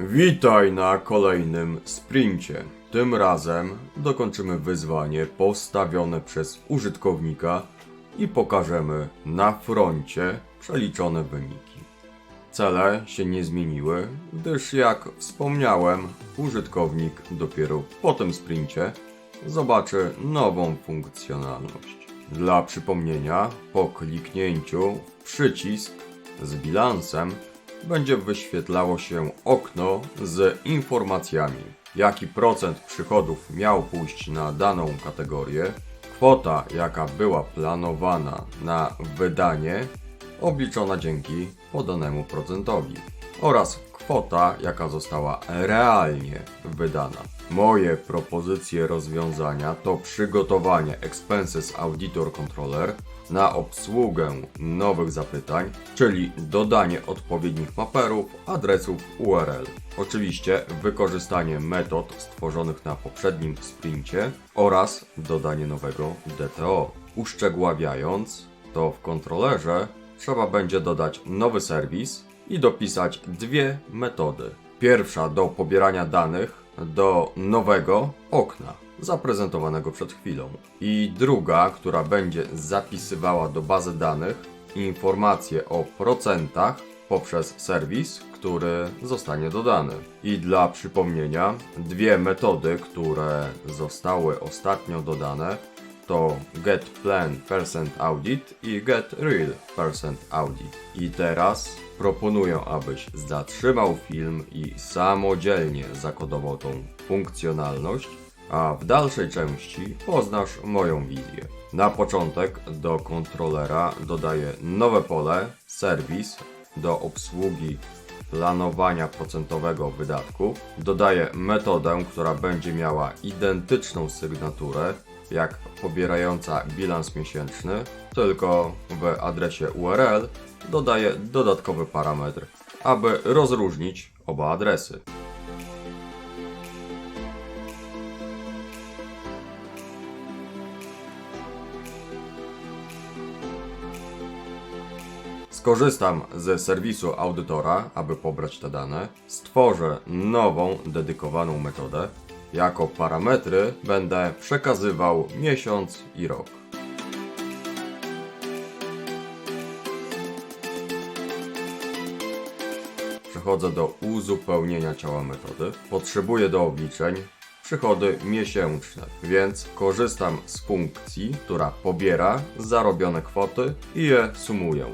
Witaj na kolejnym sprincie. Tym razem dokończymy wyzwanie postawione przez użytkownika i pokażemy na froncie przeliczone wyniki. Cele się nie zmieniły, gdyż jak wspomniałem, użytkownik dopiero po tym sprincie zobaczy nową funkcjonalność. Dla przypomnienia, po kliknięciu w przycisk z bilansem będzie wyświetlało się okno z informacjami, jaki procent przychodów miał pójść na daną kategorię, kwota, jaka była planowana na wydanie, obliczona dzięki podanemu procentowi oraz kwota, jaka została realnie wydana. Moje propozycje rozwiązania to przygotowanie Expenses Auditor Controller na obsługę nowych zapytań, czyli dodanie odpowiednich maperów, adresów URL. Oczywiście wykorzystanie metod stworzonych na poprzednim sprincie oraz dodanie nowego DTO. Uszczegóławiając, to w kontrolerze trzeba będzie dodać nowy serwis i dopisać dwie metody. Pierwsza do pobierania danych do nowego okna zaprezentowanego przed chwilą i druga, która będzie zapisywała do bazy danych informacje o procentach poprzez serwis, który zostanie dodany. I dla przypomnienia, dwie metody, które zostały ostatnio dodane to get plan percent audit i get real percent audit. I teraz proponuję, abyś zatrzymał film i samodzielnie zakodował tą funkcjonalność, a w dalszej części poznasz moją wizję. Na początek do kontrolera dodaję nowe pole serwis do obsługi planowania procentowego wydatków. Dodaję metodę, która będzie miała identyczną sygnaturę jak pobierająca bilans miesięczny, tylko w adresie URL dodaję dodatkowy parametr, aby rozróżnić oba adresy. Skorzystam ze serwisu audytora, aby pobrać te dane. Stworzę nową, dedykowaną metodę. Jako parametry będę przekazywał miesiąc i rok. Przechodzę do uzupełnienia ciała metody. Potrzebuję do obliczeń przychody miesięczne, więc korzystam z funkcji, która pobiera zarobione kwoty i je sumuję.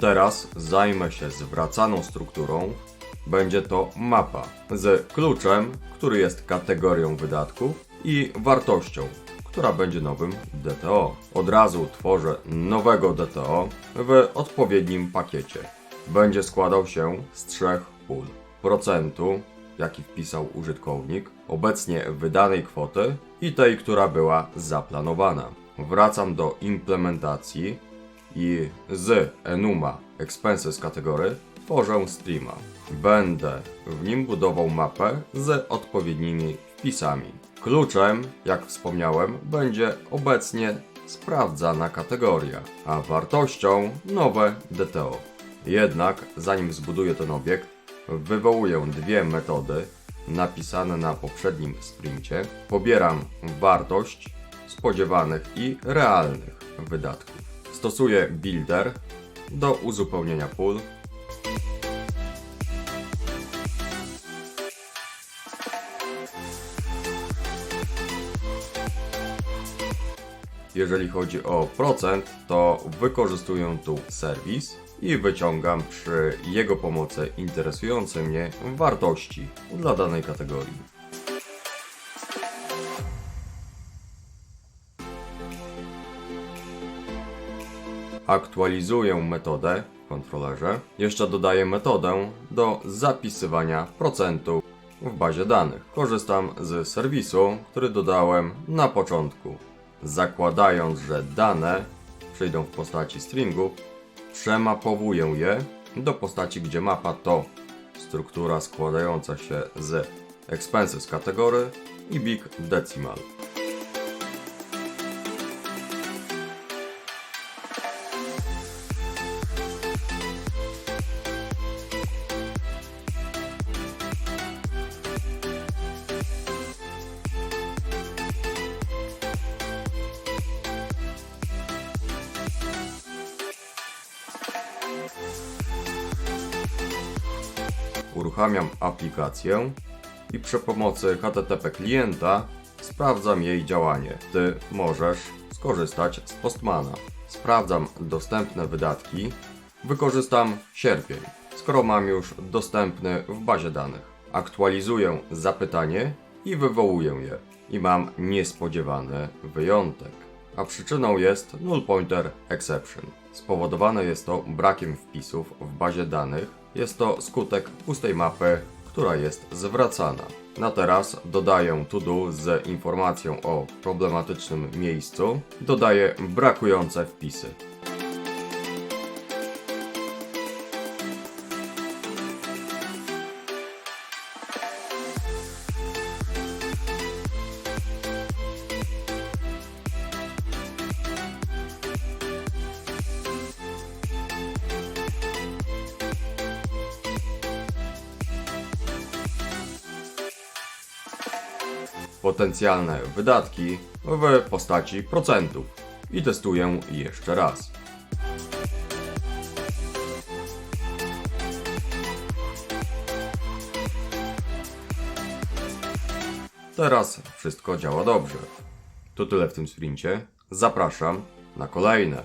Teraz zajmę się zwracaną strukturą. Będzie to mapa z kluczem, który jest kategorią wydatków i wartością, która będzie nowym DTO. Od razu tworzę nowego DTO w odpowiednim pakiecie. Będzie składał się z trzech pól. Procentu, jaki wpisał użytkownik, obecnie wydanej kwoty i tej, która była zaplanowana. Wracam do implementacji i z Enuma Expenses kategorii tworzę streama. Będę w nim budował mapę z odpowiednimi wpisami. Kluczem, jak wspomniałem, będzie obecnie sprawdzana kategoria, a wartością nowe DTO. Jednak zanim zbuduję ten obiekt, wywołuję dwie metody napisane na poprzednim sprincie. Pobieram wartość spodziewanych i realnych wydatków. Stosuję builder do uzupełnienia pól. Jeżeli chodzi o procent, to wykorzystuję tu serwis i wyciągam przy jego pomocy interesujące mnie wartości dla danej kategorii. Aktualizuję metodę w kontrolerze. Jeszcze dodaję metodę do zapisywania procentu w bazie danych. Korzystam z serwisu, który dodałem na początku. Zakładając, że dane przyjdą w postaci stringów, przemapowuję je do postaci, gdzie mapa to struktura składająca się z expenses kategorii i big decimal. Uruchamiam aplikację i przy pomocy HTTP klienta sprawdzam jej działanie. Ty możesz skorzystać z Postmana. Sprawdzam dostępne wydatki. Wykorzystam sierpień, skoro mam już dostępny w bazie danych. Aktualizuję zapytanie i wywołuję je. I mam niespodziewany wyjątek. A przyczyną jest null pointer exception. Spowodowane jest to brakiem wpisów w bazie danych. Jest to skutek pustej mapy, która jest zwracana. Na teraz dodaję to do z informacją o problematycznym miejscu. Dodaję brakujące wpisy. Potencjalne wydatki w postaci procentów i testuję jeszcze raz. Teraz wszystko działa dobrze. To tyle w tym sprincie. Zapraszam na kolejne.